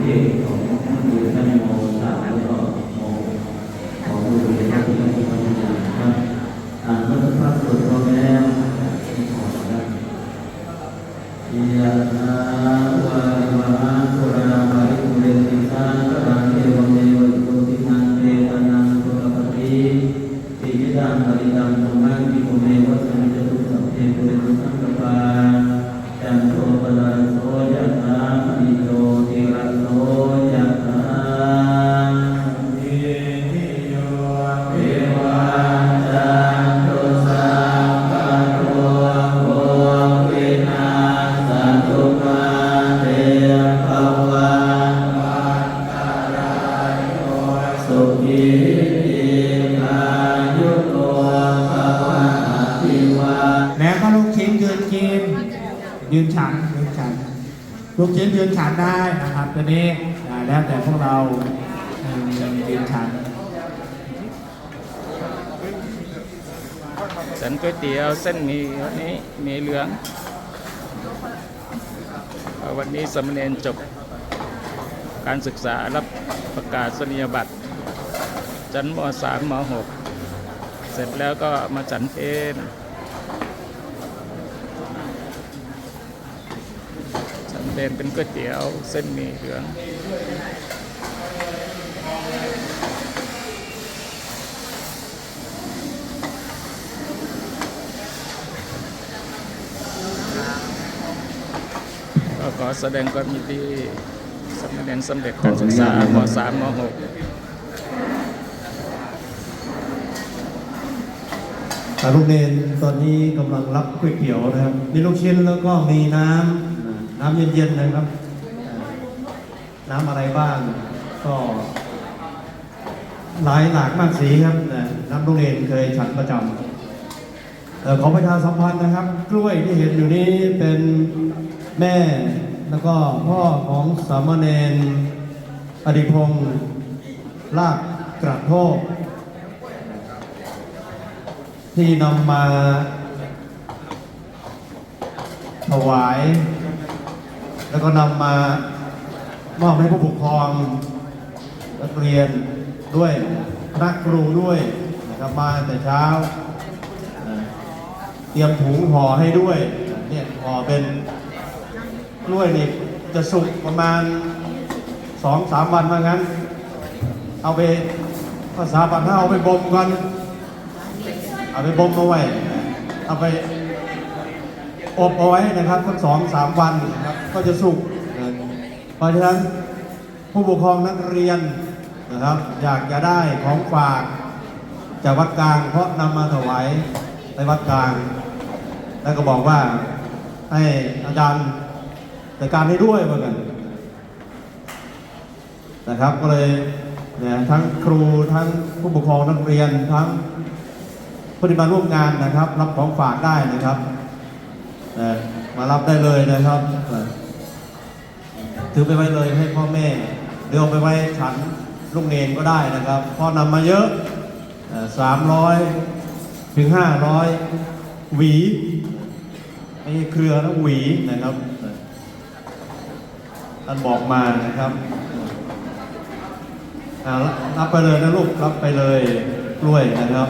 เทศของท่านครูท่านโมสามแล้วก็โมของครูเป็นท่านที่ท่านที่พัฒนาครับอ่านพระสวดพร้อมแล้วที่ขอครับยะถาวะวะหาปุราภริปุเรติสาครังเทวเมวะตุตินังเตตานังตุระปฏิติยิตังปริตังตุมังคิปุเมวะสมิจตุสัพเพปุเรตุ ยืนฉันยืนฉันลูกชิ้นยืนฉันได้นะครับตัวนี้แล้วแต่พวกเรายืนฉันสันก๋วยเตี๋ยวเส้นมีวันนี้มีเหลือง วันนี้สามเณรจบการศึกษารับประกาศนียบัตรชั้นม .3 ม .6 เสร็จแล้วก็มาฉันเพลน เพลเป็นก๋วยเตี๋ยวเส้นหมีเหลืองก็ขอแสดงความยินดีสำเร็จสำเร็จการศึกษาม3ม6ลูกเนนตอนนี้กำลังรับก๋วยเตี๋ยวนะครับ มีลูกชิ้นแล้วก็มีน้ำ น้ำเย็นๆนะครับ น้ำอะไรบ้างก็หลายหลากมากสีครับน้ำลูกเนนเคยฉันประจำเอ่อขอประชาสัมพันธ์นะครับ กล้วยที่เห็นอยู่นี้เป็นแม่แล้วก็พ่อของสามเณรอดิพงศ์ลากกระโทกที่นำมาถวาย แล้วก็นำมามอบให้ผู้ปกครองนักเรียนด้วยนักครูด้วยนะครับมาแต่เช้า เตรียมถุงห่อให้ด้วยเนี่ยห่อเป็นกล้วยนี่จะสุกประมาณสองสามวันว่างั้น เอาไปภาษาบ้านเราเอาไปบ่มกันเอาไปบ่มเอาไว้ เอาไปอบเอาไว้นะครับสักสองสามวันนะครับ ก็จะสุกนะเพราะฉะนั้นผู้ปกครองนักเรียนนะครับ อยากจะได้ของฝากจากวัดกลาง เพราะนำมาถวายในวัดกลาง แล้วก็บอกว่าให้อาจารย์จัดการให้ด้วยเหมือนกันนะครับก็เลยเนี่ยทั้งครูทั้งผู้ปกครองนักเรียนทั้งปฏิบัติร่วมงานนะครับ รับของฝากได้นะครับเอ่อมารับได้เลยนะครับ ถือไปไว้เลยให้พ่อแม่เดี๋ยวเอาไปไว้ฉันลูกเนนก็ได้นะครับเพอนำมาเยอะสามร้อยถึงห้าร้อยหวีไม่เครือนะหวีนะครับท่านบอกมานะครับอ่ารับไปเลยนะลูกรับไปเลยกล้วยนะครับ